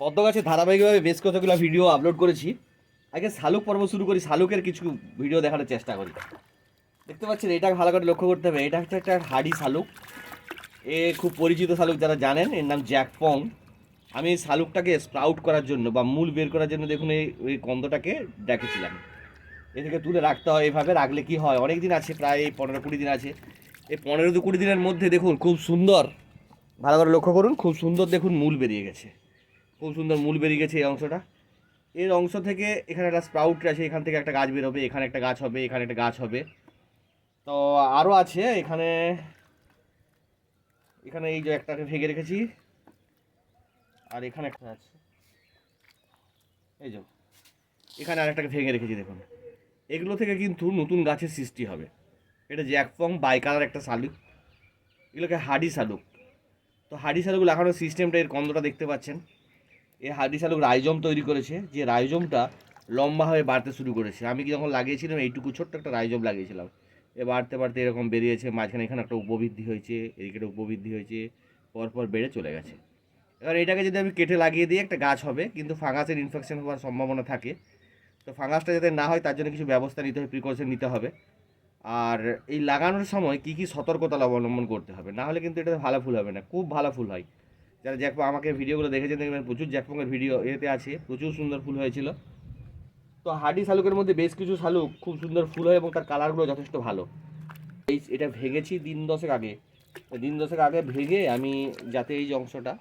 পদ্ম গাছে ধারাবাহিকভাবে বেশ কতগুলো ভিডিও আপলোড করেছি। আগে শালুক পর্ব শুরু করি, শালুকের কিছু ভিডিও দেখানোর চেষ্টা করি। দেখতে পাচ্ছেন, এটা ভালো করে লক্ষ্য করতে হবে। এটা হচ্ছে একটা হাডি শালুক। এ খুব পরিচিত শালুক যারা জানেন, এর নাম জ্যাকপং আমি এই শালুকটাকে স্প্রাউট করার জন্য বা মূল বের করার জন্য দেখুন এই ওই কন্দটাকে ডেকেছিলাম। এ থেকে তুলে রাখতে হয়, এভাবে রাখলে কি হয়? অনেক দিন আছে, প্রায় পনেরো কুড়ি দিন আছে। এই পনেরো দু কুড়ি দিনের মধ্যে দেখুন, খুব সুন্দর। ভালো করে লক্ষ্য করুন, খুব সুন্দর দেখুন মূল বেরিয়ে গেছে। খুব সুন্দর মূল বেরিয়ে গেছে এই অংশটা? এর অংশ থেকে এখানে একটা স্প্রাউট আছে, এখান থেকে একটা গাছ বেরোবে এখানে একটা গাছ হবে, এখানে একটা গাছ হবে। তো আরও আছে, এখানে এখানে এই যে একটাকে ভেঙে রেখেছি। আর এখানে একটা আছে। এই যে, এখানে আরেকটাকে ভেঙে রেখেছি, দেখুন। এগুলো থেকে কিন্তু নতুন গাছের সৃষ্টি হবে। এটা জ্যাকফং বাইকালার একটা শালুক। এগুলোকে হাডি শালুক। তো হাডি শালুক লাগানোর সিস্টেমটা এর কন্দটা দেখতে পাচ্ছেন। এই হাডি শালুক রাইজম তৈরি করেছে, যে রাইজমটা লম্বা হয়ে বাড়তে শুরু করেছে। আমি কি যখন লাগিয়েছিলাম, এইটুকু ছোট্ট একটা রাইজম লাগিয়েছিলাম, এ বাড়তে বাড়তে এরকম বেরিয়েছে, মাঝখানে এখানে একটা উপবৃদ্ধি হয়েছে, এদিকে একটা উপবৃদ্ধি হয়েছে, পরপর বেড়ে চলে গেছে। এবার এটাকে যদি আমি কেটে লাগিয়ে দিই, একটা গাছ হবে, কিন্তু ফাঙ্গাসের ইনফেকশন হওয়ার সম্ভাবনা থাকে। তো ফাঙ্গাসটা যাতে না হয়, তার জন্য কিছু ব্যবস্থা নিতে হবে প্রিকশন নিতে হবে। আর এই লাগানোর সময় কী কী সতর্কতা অবলম্বন করতে হবে? না হলে কিন্তু এটা ভালো ফুল হবে না, খুব ভালো ফুল হয়। যারা জ্যাকপো আমাকে ভিডিওগুলো দেখেছেন দেখবেন প্রচুর জ্যাকপঙের ভিডিও এতে আছে, প্রচুর সুন্দর ফুল হয়েছিল। তো হাডি শালুকের মধ্যে বেশ কিছু শালুক খুব সুন্দর ফুল হয় এবং তার কালারগুলো যথেষ্ট ভালো। এই এটা ভেঙেছি দিন দশেক আগে। দিন দশেক আগে ভেঙে আমি যাতে এই অংশটা,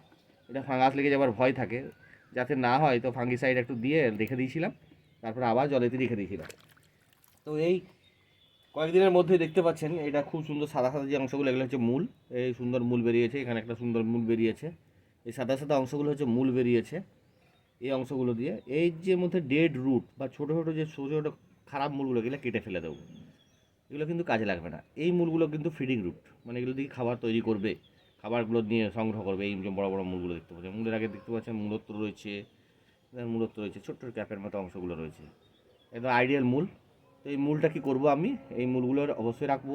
এটা ফাঙ্গাস লেগে যাবার ভয় থাকে, যাতে না হয় তো ফাঙ্গিসাইড একটু দিয়ে রেখে দিয়েছিলাম, তারপরে আবার জলেতে রেখে দিয়েছিলাম। তো এই কয়েকদিনের মধ্যে দেখতে পাচ্ছেন, এটা খুব সুন্দর সাদা সাদা যে অংশগুলো, এগুলো হচ্ছে মূল, এই সুন্দর মূল বেরিয়েছে, এখানে একটা সুন্দর মূল বেরিয়েছে। এই সাদা সাদা অংশগুলো হচ্ছে মূল বেরিয়েছে। এই অংশগুলো দিয়ে এই যে মধ্যে ডেড রুট বা ছোটো ছোটো যে ছোটো ছোটো খারাপ মূলগুলো, এগুলো কেটে ফেলে দেবো। এগুলো কিন্তু কাজে লাগবে না। এই মূলগুলো কিন্তু ফিডিং রুট মানে এগুলো দিয়ে খাবার তৈরি করবে। খাবারগুলো নিয়ে সংগ্রহ করবে। এই বড় বড় মূলগুলো দেখতে পাচ্ছেন। মূলের আগে দেখতে পাচ্ছেন মূলত্ব রয়েছে মূলত্ব রয়েছে ছোট্ট ক্যাপের মতো অংশগুলো রয়েছে। একদম আইডিয়াল মূল। তো এই মূলটা কি করব আমি? এই মূলগুলোর অবশ্যই রাখব।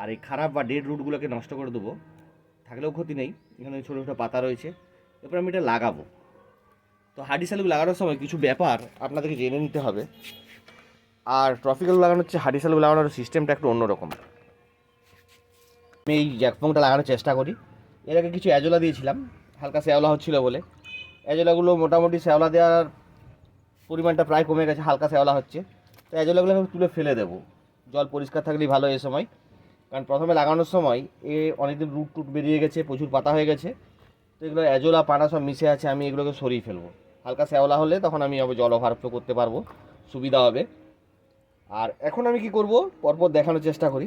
আর এই খারাপ বা ডেড রুটগুলোকে নষ্ট করে দেবো। থাকলেও ক্ষতি নেই। এখানে ছোটো ছোটো পাতা রয়েছে। এরপর আমি এটা লাগাবো। তো হাডি শালুক লাগানোর সময় কিছু ব্যাপার আপনাদেরকে জেনে নিতে হবে। আর ট্রফিক্যাল লাগানোর হচ্ছে হাডি শালুক লাগানোর সিস্টেমটা একটু অন্যরকম। আমি এই জ্যাকপংটা লাগানোর চেষ্টা করি। এর আগে কিছু অ্যাজোলা দিয়েছিলাম। হালকা শ্যাওলা হচ্ছিল বলে। অ্যাজোলাগুলো মোটামুটি শ্যাওলা দেওয়ার পরিমাণটা প্রায় কমে গেছে, হালকা শ্যাওলা হচ্ছে। তো অ্যাজোলাগুলো আমি তুলে ফেলে দেবো। জল পরিষ্কার থাকলেই ভালো এ সময়। কারণ প্রথমে লাগানোর সময় এ অনেকদিন রুট টুট বেরিয়ে গেছে, প্রচুর পাতা হয়ে গেছে। তো এগুলো অ্যাজোলা পানা সব মিশে আছে, আমি এগুলোকে সরিয়ে ফেলব। হালকা শ্যাওলা হলে তখন আমি আবার জল ওভারফ্লো করতে পারব, সুবিধা হবে। আর এখন আমি কি করব, পরপর দেখানোর চেষ্টা করি।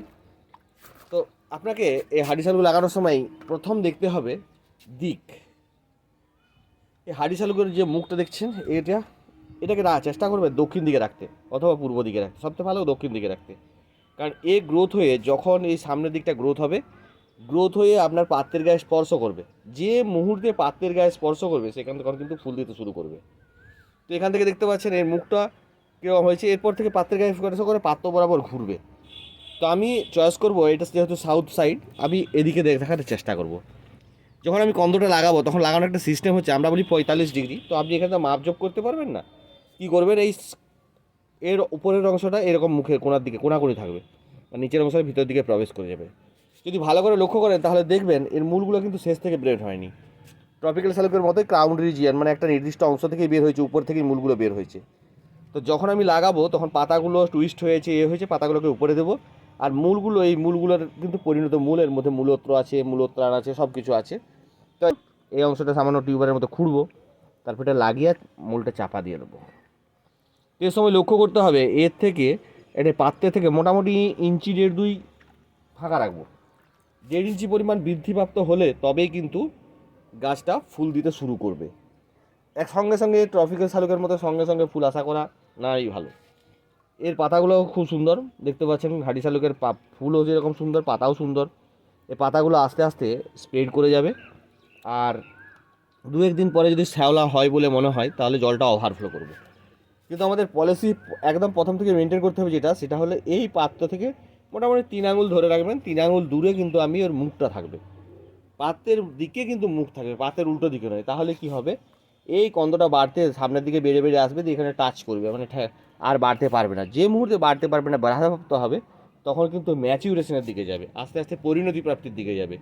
তো আপনাকে এই হাডিসালগুলো লাগানোর সময় প্রথম দেখতে হবে দিক। এই হাডিসালগুলোর যে মুখটা দেখছেন, এটা, এটাকে চেষ্টা করবে দক্ষিণ দিকে রাখতে, অথবা পূর্ব দিকে রাখতে, সবচেয়ে ভালো দক্ষিণ দিকে রাখতে। কারণ এ গ্রোথ হয়ে যখন এই সামনের দিকটা গ্রোথ হবে গ্রোথ হয়ে আপনার পাত্রের গায়ে স্পর্শ করবে। যে মুহূর্তে পাত্রের গায়ে স্পর্শ করবে, সেখান থেকে কিন্তু ফুল দিতে শুরু করবে। তো এখান থেকে দেখতে পাচ্ছেন এর মুখটা কেউ হয়েছে, এরপর থেকে পাত্রের গায়ে স্পর্শ করে পাত্র বরাবর ঘুরবে। তো আমি চয়েস করব, এটা যেহেতু সাউথ সাইড আমি এদিকে দেখ- দেখাতে চেষ্টা করব। যখন আমি কন্দটা লাগাবো, তখন লাগানোর একটা সিস্টেম হচ্ছে, আমরা বলি পঁয়তাল্লিশ ডিগ্রি তো আপনি এখানে তো মাপ যোগ করতে পারবেন না। কী করবেন, এই এর উপরের অংশটা এরকম মুখের কোনার দিকে, কোনাকুনি থাকবে। আর নিচের অংশটা ভিতর দিকে প্রবেশ করে যাবে। যদি ভালো করে লক্ষ্য করেন, তাহলে দেখবেন এর মূলগুলো কিন্তু শেষ থেকে ব্রেড হয়নি। ট্রপিক্যাল শালুকের মতোই ক্রাউন রিজিয়ান মানে একটা নির্দিষ্ট অংশ থেকেই বের হয়েছে, উপর থেকেই মূলগুলো বের হয়েছে। তো যখন আমি লাগাবো, তখন পাতাগুলো টুইস্ট হয়েছে, এ হয়েছে, পাতাগুলোকে উপরে দেবো। আর মূলগুলো, এই মূলগুলোর কিন্তু পরিণত মূলের মধ্যে মূলত্র আছে, মূলত্রাণ আছে সব কিছু আছে। তো এই অংশটা সামান্য টিউবারের মতো খুঁড়বো, তারপর এটা লাগিয়ে মূলটা চাপা দিয়ে দেবো। এর সময় লক্ষ্য করতে হবে, এর থেকে এটা পাত্রে থেকে মোটামুটি ইঞ্চি দেড় দুই ফাঁকা রাখব। দেড় ইঞ্চি পরিমাণ বৃদ্ধিপ্রাপ্ত হলে তবেই কিন্তু গাছটা ফুল দিতে শুরু করবে। এক সঙ্গে সঙ্গে ট্রফিক্যাল শালুকের মতো সঙ্গে সঙ্গে ফুল আশা করা নাই ভালো। এর পাতাগুলো খুব সুন্দর, দেখতে পাচ্ছেন ঘাটি শালুকের পা, ফুলও যেরকম সুন্দর, পাতাও সুন্দর। এই পাতাগুলো আস্তে আস্তে স্প্রেড করে যাবে। আর দু একদিন পরে যদি শ্যাওলা হয় বলে মনে হয়, তাহলে জলটা ওভারফ্লো করবে। কিন্তু আমাদের পলিসি একদম প্রথম থেকে মেনটেন করতে হবে যেটা, সেটা হলো এই পাত্র থেকে মোটামুটি তিন আঙুল ধরে রাখবেন। তিন আঙুল দূরে কিন্তু আমি ওর মুখটা থাকবে। পাত্রের দিকে কিন্তু মুখ থাকবে, পাত্রের উল্টো দিকে নয়। তাহলে কি হবে? এই কন্দটা বাড়তে সামনের দিকে বেড়ে বেড়ে আসবে, দিয়ে এখানে টাচ করবে। মানে আর বাড়তে পারবে না। যে মুহূর্তে বাড়তে পারবে না, বাধাপ্রাপ্ত হবে, তখন কিন্তু ম্যাচিউরেশনের দিকে যাবে। আস্তে আস্তে পরিণতি প্রাপ্তির দিকে যাবে।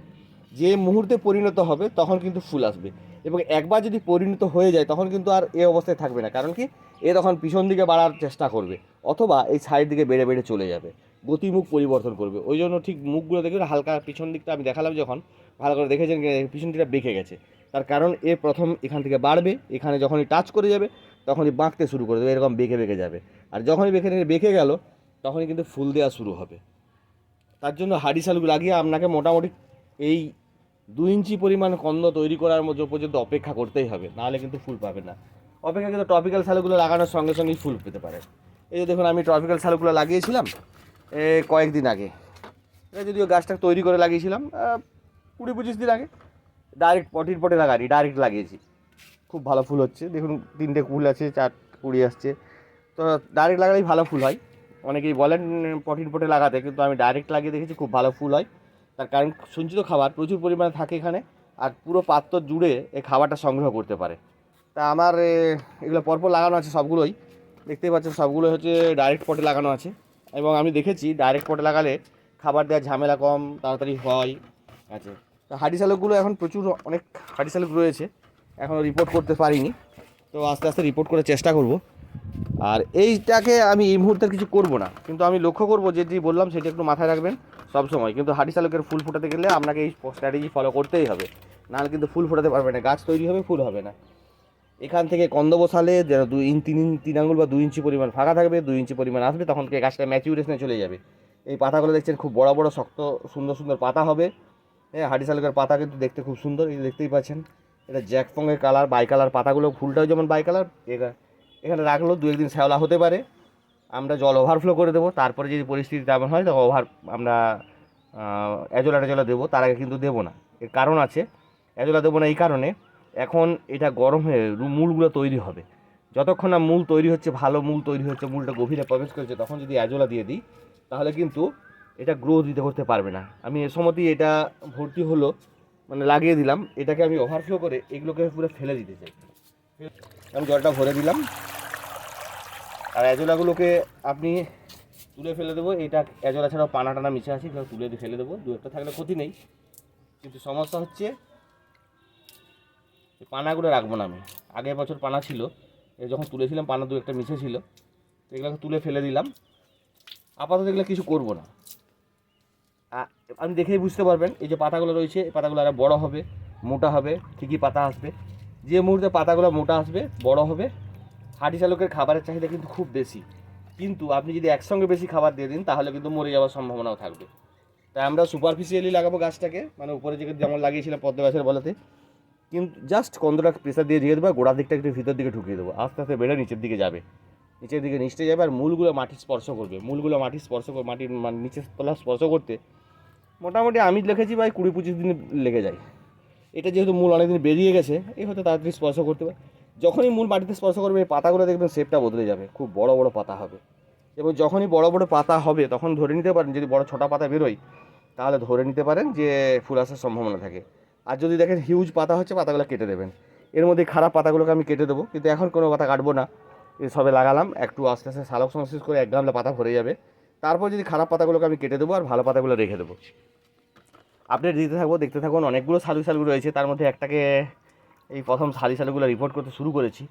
যে মুহূর্তে পরিণত হবে, তখন কিন্তু ফুল আসবে। এবং একবার যদি পরিণত হয়ে যায়, তখন কিন্তু আর এ অবস্থায় থাকবে না। কারণ কি? এ তখন পিছন দিকে বাড়ার চেষ্টা করবে, অথবা এই সাইড দিকে বেড়ে বেড়ে চলে যাবে। গতিমুখ পরিবর্তন করবে। ওই জন্য ঠিক মুখগুলো দেখবে হালকা পিছন দিকটা আমি দেখালাম যখন, ভালো করে দেখেছেন পিছন দিকটা বেঁকে গেছে। তার কারণ এ প্রথম এখান থেকে বাড়বে, এখানে যখনই টাচ করে যাবে, তখনই বাঁকতে শুরু করে দেবে, এরকম বেঁকে বেঁকে যাবে। আর যখনই বেঁকে বেঁকে গেল, তখনই কিন্তু ফুল দেওয়া শুরু হবে। তার জন্য হাড়ি শালগুলো লাগিয়ে আপনাকে মোটামুটি এই দু ইঞ্চি পরিমাণ কন্দ তৈরি করার মধ্যে পর্যন্ত অপেক্ষা করতেই হবে, নাহলে কিন্তু ফুল পাবে না। অপেক্ষা কিন্তু ট্রপিক্যাল শালগুলো লাগানোর সঙ্গে সঙ্গেই ফুল পেতে পারে। এই যে দেখুন, আমি ট্রপিক্যাল শালগুলো লাগিয়েছিলাম কয়েকদিন আগে। এটা যদিও গাছটা তৈরি করে লাগিয়েছিলাম কুড়ি পঁচিশ দিন আগে। ডাইরেক্ট পটির পটে লাগানি ডাইরেক্ট লাগিয়েছি। খুব ভালো ফুল হচ্ছে। দেখুন, তিনটে কুল আছে, চার কুড়ি আসছে। তো ডাইরেক্ট লাগালেই ভালো ফুল হয়। অনেকেই বলেন পটির পটে লাগাতে, কিন্তু আমি ডাইরেক্ট লাগিয়ে দেখেছি, খুব ভালো ফুল হয়। তার কারণ সঞ্চিত খাবার প্রচুর পরিমাণে থাকে এখানে, আর পুরো পাত্র জুড়ে এই খাবারটা সংগ্রহ করতে পারে। তা আমার এগুলো পরপর লাগানো আছে সবগুলোই। দেখতেই পাচ্ছেন সবগুলো হচ্ছে ডাইরেক্ট পটে লাগানো আছে। এবং আমি দেখেছি ডাইরেক্ট পটে লাগালে খাবার দেওয়ার ঝামেলা কম, তাড়াতাড়ি হয়। আছে। তো হাডি শালকগুলো এখন প্রচুর, অনেক হাডি শালক রয়েছে। এখনও রিপোর্ট করতে পারিনি। তো আস্তে আস্তে রিপোর্ট করার চেষ্টা করব। আর এইটাকে আমি এই মুহূর্তে কিছু করব না। কিন্তু আমি লক্ষ্য করব যে যে বললাম সেটা একটু মাথায় রাখবেন। সব সময়। কিন্তু হাডি শালকের ফুল ফোটাতে গেলে আপনাকে এই স্ট্র্যাটেজি ফলো করতেই হবে। নাহলে কিন্তু ফুল ফোটাতে পারবে না, গাছ তৈরি হবে, ফুল হবে না। এখান থেকে কন্দ বসালে যেন দুই ইঞ্চ তিন তিন আঙুল বা দুই ইঞ্চি পরিমাণ ফাঁকা থাকবে দুই ইঞ্চি পরিমাণ আসবে, তখন গাছটা ম্যাচিউরেশনে চলে যাবে। এই পাতাগুলো দেখছেন খুব বড় বড়, শক্ত, সুন্দর সুন্দর পাতা হবে। হ্যাঁ হাডি শালকের পাতা কিন্তু দেখতে খুব সুন্দর, এই দেখতেই পাচ্ছেন। এটা জ্যাকফংয়ের কালার বাই কালার পাতাগুলো, ফুলটাও যেমন বাই কালার এখানে রাখলেও দু একদিন শ্যাওলা হতে পারে। আমরা জল ওভারফ্লো করে দেবো, তারপরে যদি পরিস্থিতি তেমন হয় তখন ওভার আমরা অ্যাজোলা ট্যাজোলা দেবো, তার আগে কিন্তু দেবো না। এর কারণ আছে অ্যাজোলা দেবো না এই কারণে এখন এটা গরম হয়ে মূলগুলো তৈরি হবে। যতক্ষণ না মূল তৈরি হচ্ছে, ভালো মূল তৈরি হচ্ছে, মূলটা গভীরে প্রবেশ করেছে, তখন যদি অ্যাজোলা দিয়ে দিই, তাহলে কিন্তু এটা গ্রো দিতে করতে পারবে না। আমি এ সময়তেই এটা ভর্তি হলো মানে লাগিয়ে দিলাম, এটাকে আমি ওভারফ্লো করে এগুলোকে পুরো ফেলে দিতে চাই। আমি জলটা ভরে দিলাম। আর অ্যাজোলাগুলোকে আপনি তুলে ফেলে দেবো। এটা অ্যাজোলা ছাড়াও পানা টানা মিশে আছে, এগুলো তুলে ফেলে দেবো। দু একটা থাকলে ক্ষতি নেই। কিন্তু সমস্যা হচ্ছে পানাগুলো রাখব না আমি। আগের বছর পানা ছিল যখন তুলেছিলাম, পানা দু একটা মিশে ছিল। তো এগুলোকে তুলে ফেলে দিলাম। আপাতত এগুলো কিছু করব না। আপনি দেখেই বুঝতে পারবেন, এই যে পাতাগুলো রয়েছে, এই পাতাগুলো আরও বড় হবে, মোটা হবে, ঠিকই পাতা আসবে। যে মুহূর্তে পাতাগুলো মোটা আসবে, বড় হবে হাঁটি চালকের খাবারের চাহিদা কিন্তু খুব বেশি। কিন্তু আপনি যদি একসঙ্গে বেশি খাবার দিয়ে দিন, তাহলে কিন্তু মরে যাওয়ার সম্ভাবনাও থাকবে। তাই আমরা সুপারফিশিয়ালি লাগাবো গাছটাকে মানে উপরে যে যেমন লাগিয়েছিলাম পদ্ম গাছের বলাতে, কিন্তু জাস্ট কন্দটা প্রেসার দিয়ে দিয়ে দেবো গোড়ার দিকটা একটু ভিতর দিকে ঢুকিয়ে দেবো। আস্তে আস্তে বেড়ে নিচের দিকে যাবে। নিচের দিকে নিচে যাবে আর মূলগুলো মাটি স্পর্শ করবে। মূলগুলো মাটি স্পর্শ করে, মাটির মানে নিচের তলা স্পর্শ করতে মোটামুটি আমি লিখেছি ভাই কুড়ি পঁচিশ দিন লেগে যায়। এটা যেহেতু মূল অনেকদিন বেরিয়ে গেছে, এই হয়তো তাড়াতাড়ি স্পর্শ করতে পারে যখনই মূল মাটিতে স্পর্শ করবে, এই পাতাগুলো দেখবেন শেপটা বদলে যাবে। খুব বড় বড় পাতা হবে। এবং যখনই বড় বড় পাতা হবে, তখন ধরে নিতে পারেন, যদি বড়, ছোটা পাতা বেরোয়, তাহলে ধরে নিতে পারেন যে ফুল আসার সম্ভাবনা থাকে। আর যদি দেখেন হিউজ পাতা হচ্ছে, পাতাগুলো কেটে দেবেন। এর মধ্যে খারাপ পাতাগুলোকে আমি কেটে দেবো, কিন্তু এখন কোনো পাতা কাটবো না। সবে লাগালাম, একটু আস্তে আস্তে সালোক সংশ্লেষ করে এক গামলা পাতা ভরে যাবে। তারপর যদি খারাপ পাতাগুলোকে আমি কেটে দেবো আর ভালো পাতাগুলো রেখে দেবো। আপডেট দিতে থাকব, দেখতে থাকুন, অনেকগুলো সালু সালু রয়েছে, তার মধ্যে একটাকে এই প্রথম সালি সালুগুলো রিপোর্ট করতে শুরু করেছি।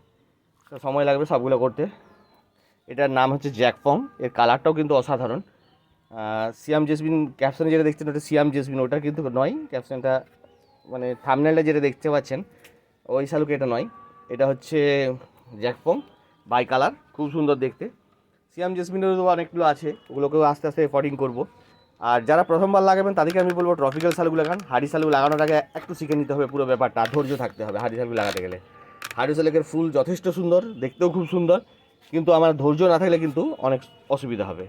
তো সময় লাগবে সবগুলো করতে। এটার নাম হচ্ছে জ্যাকফং এর কালারটাও কিন্তু অসাধারণ। সিয়াম জেসমিন ক্যাপশনে যেটা দেখছেন, ওটা সিয়াম জেসমিন ওটা কিন্তু নয়। ক্যাপশনটা মানে থামনেলটা যেটা দেখতে পাচ্ছেন, ওই শালুকে এটা নয়। এটা হচ্ছে জ্যাকফং বাই কালার খুব সুন্দর দেখতে। সিয়াম জেসমিনেরও অনেকগুলো আছে। ওগুলোকেও আস্তে আস্তে রেকর্ডিং করব। আর যারা প্রথমবার লাগাবেন, তাদেরকে আমি বলব ট্রপিক্যাল শালগুলো লাগান। হাড়ি শালু লাগানোর আগে একটু শিখে নিতে হবে পুরো ব্যাপারটা ধৈর্য থাকতে হবে হাড়ি শালু লাগাতে গেলে। হাড়ি শালুকের ফুল যথেষ্ট সুন্দর, দেখতেও খুব সুন্দর, কিন্তু আমার ধৈর্য না থাকলে কিন্তু অনেক অসুবিধা হবে।